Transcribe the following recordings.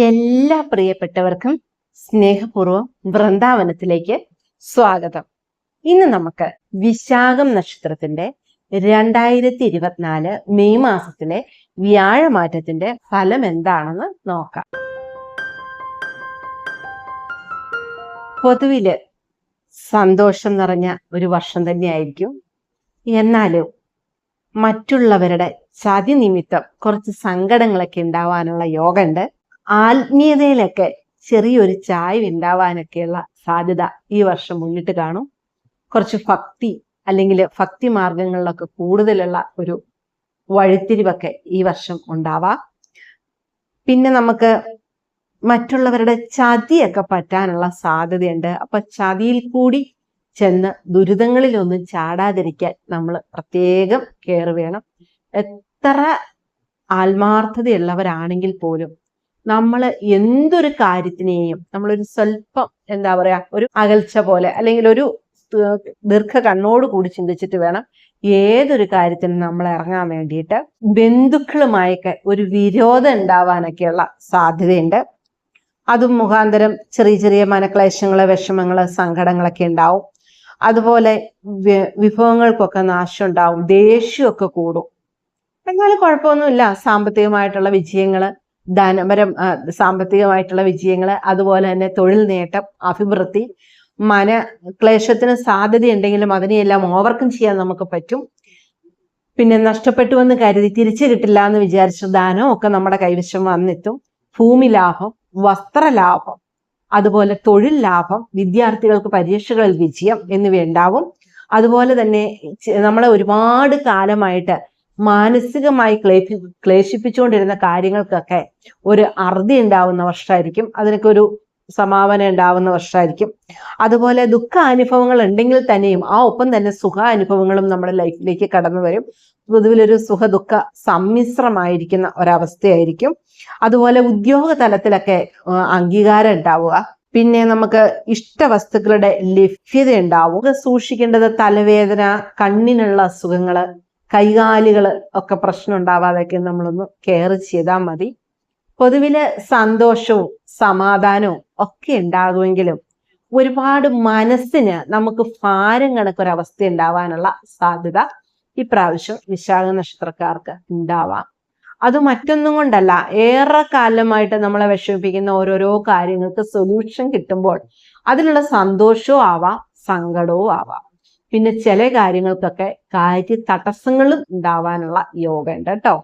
എല്ലാ പ്രിയപ്പെട്ടവർക്കും സ്നേഹപൂർവം വൃന്ദാവനത്തിലേക്ക് സ്വാഗതം. ഇന്ന് നമുക്ക് വിശാഖം നക്ഷത്രത്തിന്റെ രണ്ടായിരത്തി ഇരുപത്തിനാല് മെയ് മാസത്തിലെ വ്യാഴമാറ്റത്തിന്റെ ഫലം എന്താണെന്ന് നോക്കാം. പൊതുവിൽ സന്തോഷം നിറഞ്ഞ ഒരു വർഷം തന്നെയായിരിക്കും. എന്നാലും മറ്റുള്ളവരുടെ ചതി നിമിത്തം കുറച്ച് സങ്കടങ്ങളൊക്കെ ഉണ്ടാവാനുള്ള യോഗമുണ്ട് ആത്മീയതയിലൊക്കെ ചെറിയൊരു ചായ്വ് ഉണ്ടാവാനൊക്കെയുള്ള സാധ്യത ഈ വർഷം മുന്നിട്ട് കാണും. കുറച്ച് ഭക്തി അല്ലെങ്കിൽ ഭക്തി മാർഗങ്ങളിലൊക്കെ കൂടുതലുള്ള ഒരു വഴിത്തിരിവൊക്കെ ഈ വർഷം ഉണ്ടാവാം. പിന്നെ നമുക്ക് മറ്റുള്ളവരുടെ ചതിയൊക്കെ പറ്റാനുള്ള സാധ്യതയുണ്ട്. അപ്പൊ ചതിയിൽ കൂടി ചെന്ന് ദുരിതങ്ങളിലൊന്നും ചാടാതിരിക്കാൻ നമ്മൾ പ്രത്യേകം കെയർ വേണം. എത്ര ആത്മാർത്ഥതയുള്ളവരാണെങ്കിൽ പോലും നമ്മൾ എന്തൊരു കാര്യത്തിനെയും നമ്മളൊരു സ്വല്പം എന്താ പറയാ ഒരു അകൽച്ച പോലെ അല്ലെങ്കിൽ ഒരു ദീർഘ കണ്ണോട് കൂടി ചിന്തിച്ചിട്ട് വേണം ഏതൊരു കാര്യത്തിനും നമ്മൾ ഇറങ്ങാൻ വേണ്ടിയിട്ട് ബന്ധുക്കളുമായൊക്കെ ഒരു വിരോധം ഉണ്ടാവാനൊക്കെയുള്ള സാധ്യതയുണ്ട്. അതും മുഖാന്തരം ചെറിയ ചെറിയ മനക്ലേശങ്ങൾ വിഷമങ്ങൾ സങ്കടങ്ങളൊക്കെ ഉണ്ടാവും. അതുപോലെ വിഭവങ്ങൾക്കൊക്കെ നാശം ഉണ്ടാവും ദേഷ്യമൊക്കെ കൂടും. എന്നാലും കുഴപ്പമൊന്നുമില്ല. സാമ്പത്തികമായിട്ടുള്ള വിജയങ്ങൾ ധനപരം സാമ്പത്തികമായിട്ടുള്ള വിജയങ്ങൾ അതുപോലെ തന്നെ തൊഴിൽ നേട്ടം അഭിവൃദ്ധി മന ക്ലേശത്തിന് സാധ്യതയുണ്ടെങ്കിലും അതിനെയെല്ലാം ഓവർകം ചെയ്യാൻ നമുക്ക് പറ്റും. പിന്നെ നഷ്ടപ്പെട്ടു എന്ന് കരുതി തിരിച്ചു കിട്ടില്ല എന്ന് വിചാരിച്ച ദാനം ഒക്കെ നമ്മുടെ കൈവശം വന്നെത്തും. ഭൂമി ലാഭം വസ്ത്രലാഭം അതുപോലെ തൊഴിൽ ലാഭം വിദ്യാർത്ഥികൾക്ക് പരീക്ഷകളിൽ വിജയം എന്നിവ ഉണ്ടാവും അതുപോലെ തന്നെ നമ്മളെ ഒരുപാട് കാലമായിട്ട് മാനസികമായി ക്ലേശി ക്ലേശിപ്പിച്ചുകൊണ്ടിരുന്ന കാര്യങ്ങൾക്കൊക്കെ ഒരു അറുതി ഉണ്ടാവുന്ന വർഷമായിരിക്കും അതിനൊക്കെ ഒരു സമാപനം ഉണ്ടാവുന്ന വർഷമായിരിക്കും അതുപോലെ ദുഃഖ അനുഭവങ്ങൾ ഉണ്ടെങ്കിൽ തന്നെയും ആ ഒപ്പം തന്നെ സുഖ അനുഭവങ്ങളും നമ്മുടെ ലൈഫിലേക്ക് കടന്നു വരും. പൊതുവിലൊരു സുഖ ദുഃഖ സമ്മിശ്രമായിരിക്കുന്ന ഒരവസ്ഥയായിരിക്കും. അതുപോലെ ഉദ്യോഗ തലത്തിലൊക്കെ അംഗീകാരം ഉണ്ടാവുക. പിന്നെ നമുക്ക് ഇഷ്ട വസ്തുക്കളുടെ ലഭ്യത ഉണ്ടാവുക സൂക്ഷിക്കേണ്ടത് തലവേദന കണ്ണിനുള്ള അസുഖങ്ങൾ കൈകാലുകൾ ഒക്കെ പ്രശ്നം ഉണ്ടാവാതെയൊക്കെ നമ്മളൊന്ന് കെയർ ചെയ്താൽ മതി. പൊതുവിൽ സന്തോഷവും സമാധാനവും ഒക്കെ ഉണ്ടാകുമെങ്കിലും ഒരുപാട് മനസ്സിന് നമുക്ക് ഭാരം കണക്കൊരവസ്ഥ ഉണ്ടാവാനുള്ള സാധ്യത ഇപ്രാവശ്യം വിശാഖ നക്ഷത്രക്കാർക്ക് ഉണ്ടാവാം. അത് മറ്റൊന്നും കൊണ്ടല്ല ഏറെ കാലമായിട്ട് നമ്മളെ വിഷമിപ്പിക്കുന്ന ഓരോരോ കാര്യങ്ങൾക്ക് സൊല്യൂഷൻ കിട്ടുമ്പോൾ അതിലുള്ള സന്തോഷവും ആവാം സങ്കടവും ആവാം. പിന്നെ ചില കാര്യങ്ങൾക്കൊക്കെ കാര്യ തടസ്സങ്ങളും ഉണ്ടാവാനുള്ള യോഗ ഉണ്ട് കേട്ടോ.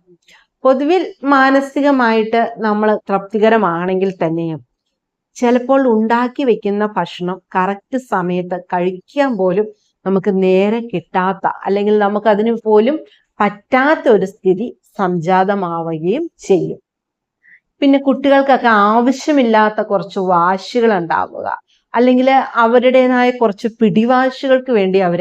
പൊതുവിൽ മാനസികമായിട്ട് നമ്മൾ തൃപ്തികരമാണെങ്കിൽ തന്നെയും ചിലപ്പോൾ ഉണ്ടാക്കി വെക്കുന്ന ഭക്ഷണം കറക്റ്റ് സമയത്ത് കഴിക്കാൻ പോലും നമുക്ക് നേരെ കിട്ടാത്ത അല്ലെങ്കിൽ നമുക്ക് അതിന് പോലും പറ്റാത്ത ഒരു സ്ഥിതി സംജാതമാവുകയും ചെയ്യും. പിന്നെ കുട്ടികൾക്കൊക്കെ ആവശ്യമില്ലാത്ത കുറച്ച് വാശികൾ ഉണ്ടാവുക. അല്ലെങ്കിൽ അവരുടേതായ കുറച്ച് പിടിവാശികൾക്ക് വേണ്ടി അവർ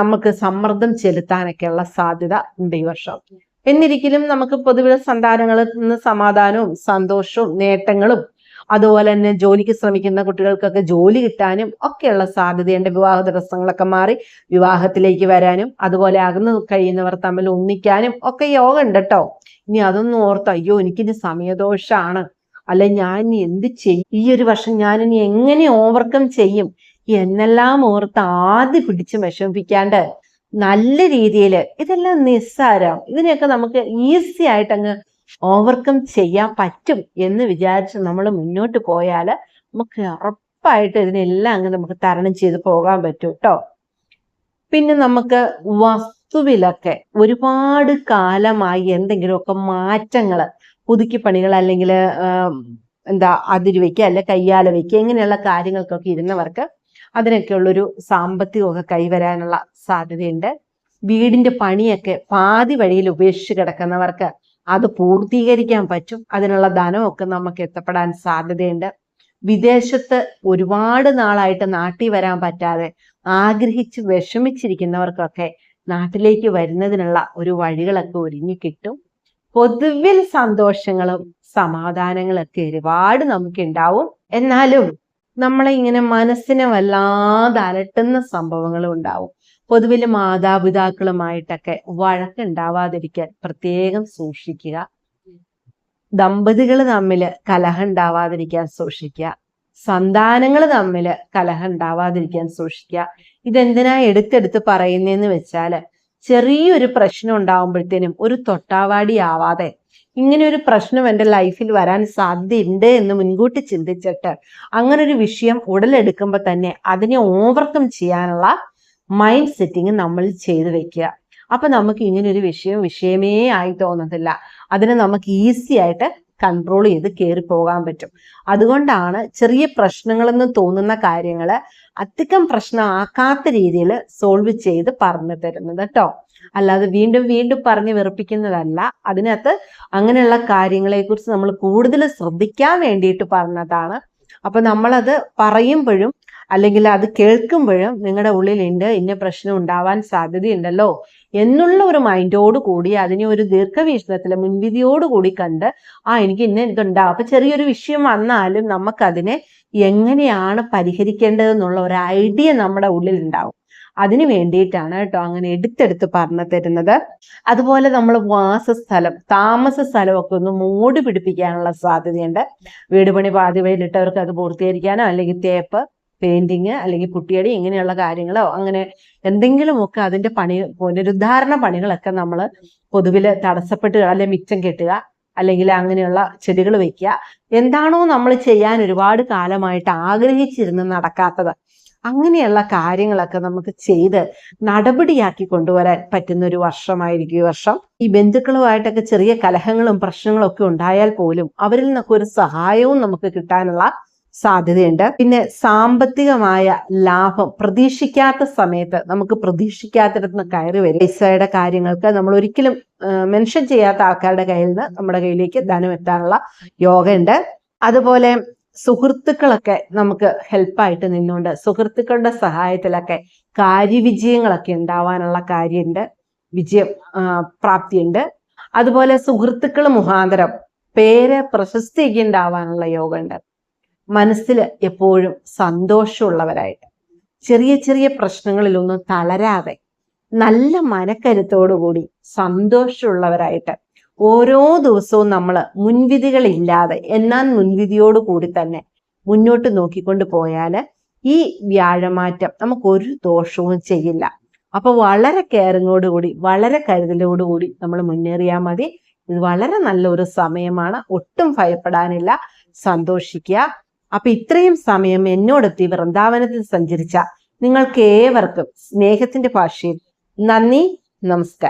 നമുക്ക് സമ്മർദ്ദം ചെലുത്താനൊക്കെയുള്ള സാധ്യത ഉണ്ട് ഈ വർഷം. എന്നിരിക്കലും നമുക്ക് പൊതുവിധ സന്താനങ്ങളിൽ നിന്ന് സമാധാനവും സന്തോഷവും നേട്ടങ്ങളും അതുപോലെ തന്നെ ജോലിക്ക് ശ്രമിക്കുന്ന കുട്ടികൾക്കൊക്കെ ജോലി കിട്ടാനും ഒക്കെയുള്ള സാധ്യതയുണ്ട്. വിവാഹ തടസ്സങ്ങളൊക്കെ മാറി വിവാഹത്തിലേക്ക് വരാനും അതുപോലെ അകന്നു കഴിയുന്നവർ തമ്മിൽ ഒന്നിക്കാനും ഒക്കെ യോഗ ഉണ്ട് കേട്ടോ ഇനി അതൊന്നും ഓർത്ത് അയ്യോ എനിക്കിനി സമയദോഷാണ്. അല്ലെ ഞാൻ എന്ത് ചെയ്യും? ഈ ഒരു വർഷം ഞാൻ ഇനി എങ്ങനെ ഓവർകം ചെയ്യും? എന്നെല്ലാം ഓർത്ത് ആദ്യം പിടിച്ച് വിഷമിപ്പിക്കാണ്ട് നല്ല രീതിയിൽ ഇതെല്ലാം നിസ്സാരം. ഇതിനെയൊക്കെ നമുക്ക് ഈസി ആയിട്ട് അങ്ങ് ഓവർകം ചെയ്യാൻ പറ്റും എന്ന് വിചാരിച്ച് നമ്മൾ മുന്നോട്ട് പോയാൽ നമുക്ക് ഉറപ്പായിട്ട് ഇതിനെല്ലാം അങ്ങ് നമുക്ക് തരണം ചെയ്ത് പോകാൻ പറ്റും കേട്ടോ പിന്നെ നമുക്ക് വസ്തുവിലൊക്കെ ഒരുപാട് കാലമായി എന്തെങ്കിലുമൊക്കെ മാറ്റങ്ങൾ പുതുക്കി പണികൾ അല്ലെങ്കിൽ എന്താ അതിര് വയ്ക്കുക അല്ലെ കയ്യാല വയ്ക്കുക ഇങ്ങനെയുള്ള കാര്യങ്ങൾക്കൊക്കെ ഇരുന്നവർക്ക് അതിനൊക്കെയുള്ളൊരു സാമ്പത്തികമൊക്കെ കൈവരാനുള്ള സാധ്യതയുണ്ട്. വീടിന്റെ പണിയൊക്കെ പാതി വഴിയിൽ ഉപേക്ഷിച്ച് കിടക്കുന്നവർക്ക് അത് പൂർത്തീകരിക്കാൻ പറ്റും. അതിനുള്ള ധനമൊക്കെ നമുക്ക് എത്തപ്പെടാൻ സാധ്യതയുണ്ട്. വിദേശത്ത് ഒരുപാട് നാളായിട്ട് നാട്ടിൽ വരാൻ പറ്റാതെ ആഗ്രഹിച്ച് വിഷമിച്ചിരിക്കുന്നവർക്കൊക്കെ നാട്ടിലേക്ക് വരുന്നതിനുള്ള ഒരു വഴികളൊക്കെ ഒരുങ്ങി കിട്ടും. പൊതുവിൽ സന്തോഷങ്ങളും സമാധാനങ്ങളൊക്കെ ഒരുപാട് നമുക്ക് ഉണ്ടാവും എന്നാലും നമ്മളെ ഇങ്ങനെ മനസ്സിനെ വല്ലാതെ അലട്ടുന്ന സംഭവങ്ങളും ഉണ്ടാവും. പൊതുവിൽ മാതാപിതാക്കളുമായിട്ടൊക്കെ വഴക്കുണ്ടാവാതിരിക്കാൻ പ്രത്യേകം സൂക്ഷിക്കുക. ദമ്പതികൾ തമ്മിൽ കലഹം ഉണ്ടാവാതിരിക്കാൻ സൂക്ഷിക്കുക. സന്താനങ്ങൾ തമ്മിൽ കലഹം ഉണ്ടാവാതിരിക്കാൻ സൂക്ഷിക്കുക. ഇതെന്തിനാ എടുത്തെടുത്ത് പറയുന്നതെന്ന് വെച്ചാൽ ചെറിയൊരു പ്രശ്നം ഉണ്ടാവുമ്പോഴത്തേനും ഒരു തൊട്ടാവാടി ആവാതെ ഇങ്ങനെ ഒരു പ്രശ്നം എന്റെ ലൈഫിൽ വരാൻ സാധ്യതയുണ്ട് എന്ന് മുൻകൂട്ടി ചിന്തിച്ചിട്ട് അങ്ങനെ ഒരു വിഷയം ഉടലെടുക്കുമ്പോൾ തന്നെ അതിനെ ഓവർകം ചെയ്യാനുള്ള മൈൻഡ് സെറ്റിങ് നമ്മൾ ചെയ്തു വെക്കുക. അപ്പൊ നമുക്ക് ഇങ്ങനെ ഒരു വിഷയം വിഷയമേ ആയി തോന്നത്തില്ല. അതിനെ നമുക്ക് ഈസി ആയിട്ട് കൺട്രോൾ ചെയ്ത് കയറി പോകാൻ പറ്റും. അതുകൊണ്ടാണ് ചെറിയ പ്രശ്നങ്ങളെന്ന് തോന്നുന്ന കാര്യങ്ങൾ അധികം പ്രശ്നമാക്കാത്ത രീതിയിൽ സോൾവ് ചെയ്ത് പറഞ്ഞു തരുന്നത് കേട്ടോ. അല്ലാതെ വീണ്ടും വീണ്ടും പറഞ്ഞ് വെറുപ്പിക്കുന്നതല്ല. അതിനകത്ത് അങ്ങനെയുള്ള കാര്യങ്ങളെക്കുറിച്ച് നമ്മൾ കൂടുതൽ ശ്രദ്ധിക്കാൻ വേണ്ടിയിട്ട് പറഞ്ഞതാണ്. അപ്പൊ നമ്മളത് പറയുമ്പോഴും അല്ലെങ്കിൽ അത് കേൾക്കുമ്പോഴും നിങ്ങളുടെ ഉള്ളിലുണ്ട് ഇന്ന പ്രശ്നം ഉണ്ടാവാൻ സാധ്യതയുണ്ടല്ലോ എന്നുള്ള ഒരു മൈൻഡോട് കൂടി അതിനെ ഒരു ദീർഘവീക്ഷണത്തിൽ മുൻവിധിയോട് കൂടി കണ്ട് ആ എനിക്ക് ഇന്ന ഇതുണ്ടാവും അപ്പൊ ചെറിയൊരു വിഷയം വന്നാലും നമുക്കതിനെ എങ്ങനെയാണ് പരിഹരിക്കേണ്ടതെന്നുള്ള ഒരു ഐഡിയ നമ്മുടെ ഉള്ളിൽ ഉണ്ടാവും അതിനു വേണ്ടിയിട്ടാണ് കേട്ടോ അങ്ങനെ എടുത്തെടുത്ത് പറഞ്ഞു തരുന്നത്. അതുപോലെ നമ്മൾ വാസസ്ഥലം താമസ സ്ഥലമൊക്കെ ഒന്ന് മൂടി പിടിപ്പിക്കാനുള്ള സാധ്യതയുണ്ട്. വീട് പണി പാതി വഴിയിലിട്ടവർക്ക് അത് പൂർത്തീകരിക്കാനോ അല്ലെങ്കിൽ തേപ്പ് പെയിന്റിങ് അല്ലെങ്കിൽ കുട്ടിയടി ഇങ്ങനെയുള്ള കാര്യങ്ങളോ അങ്ങനെ എന്തെങ്കിലുമൊക്കെ അതിന്റെ പണി പുനരുദ്ധാരണ പണികളൊക്കെ നമ്മൾ പൊതുവിൽ തടസ്സപ്പെട്ട് അല്ലെങ്കിൽ മിച്ചം കെട്ടുക അല്ലെങ്കിൽ അങ്ങനെയുള്ള ചെടികൾ വെക്കുക. എന്താണോ നമ്മൾ ചെയ്യാൻ ഒരുപാട് കാലമായിട്ട് ആഗ്രഹിച്ചിരുന്ന് നടക്കാത്തത്. അങ്ങനെയുള്ള കാര്യങ്ങളൊക്കെ നമുക്ക് ചെയ്ത് നടപടിയാക്കി കൊണ്ടുവരാൻ പറ്റുന്ന ഒരു വർഷമായിരിക്കും ഈ വർഷം. ഈ ബന്ധുക്കളുമായിട്ടൊക്കെ ചെറിയ കലഹങ്ങളും പ്രശ്നങ്ങളും ഒക്കെ ഉണ്ടായാൽ പോലും അവരിൽ നിന്നൊക്കെ ഒരു സഹായവും നമുക്ക് കിട്ടാനുള്ള സാധ്യതയുണ്ട്. പിന്നെ സാമ്പത്തികമായ ലാഭം പ്രതീക്ഷിക്കാത്ത സമയത്ത് നമുക്ക് പ്രതീക്ഷിക്കാത്തിടത്ത് കയറി വരും. പൈസയുടെ കാര്യങ്ങൾക്ക് നമ്മൾ ഒരിക്കലും മെൻഷൻ ചെയ്യാത്ത ആൾക്കാരുടെ കയ്യിൽ നിന്ന് നമ്മുടെ കയ്യിലേക്ക് ധനം എത്താനുള്ള യോഗയുണ്ട്. അതുപോലെ സുഹൃത്തുക്കളൊക്കെ നമുക്ക് ഹെൽപ്പായിട്ട് നിന്നുകൊണ്ട് സുഹൃത്തുക്കളുടെ സഹായത്തിലൊക്കെ കാര്യവിജയങ്ങളൊക്കെ ഉണ്ടാവാനുള്ള കാര്യമുണ്ട് വിജയം പ്രാപ്തിയുണ്ട്. അതുപോലെ സുഹൃത്തുക്കൾ മുഖാന്തരം പേര് പ്രശസ്തിയൊക്കെ ഉണ്ടാവാനുള്ള യോഗമുണ്ട് മനസ്സിൽ എപ്പോഴും സന്തോഷമുള്ളവരായിട്ട്. ചെറിയ ചെറിയ പ്രശ്നങ്ങളിലൊന്നും തളരാതെ നല്ല മനക്കരുത്തോടുകൂടി സന്തോഷമുള്ളവരായിട്ട് ഓരോ ദിവസവും നമ്മൾ മുൻവിധികളില്ലാതെ എന്നാൽ മുൻവിധിയോട് കൂടി തന്നെ മുന്നോട്ട് നോക്കിക്കൊണ്ട് പോയാൽ ഈ വ്യാഴമാറ്റം നമുക്ക് ഒരു ദോഷവും ചെയ്യില്ല. അപ്പൊ വളരെ കെയറിങ്ങോടുകൂടി വളരെ കരുതലോടുകൂടി നമ്മൾ മുന്നേറിയാൽ മതി. ഇത് വളരെ നല്ലൊരു സമയമാണ്. ഒട്ടും ഭയപ്പെടാനില്ല. സന്തോഷിക്കുക. അപ്പൊ ഇത്രയും സമയം എന്നോടൊത്തി വൃന്ദാവനത്തിൽ സഞ്ചരിച്ച നിങ്ങൾക്ക് ഏവർക്കും സ്നേഹത്തിന്റെ ഭാഷയിൽ നന്ദി നമസ്കാരം.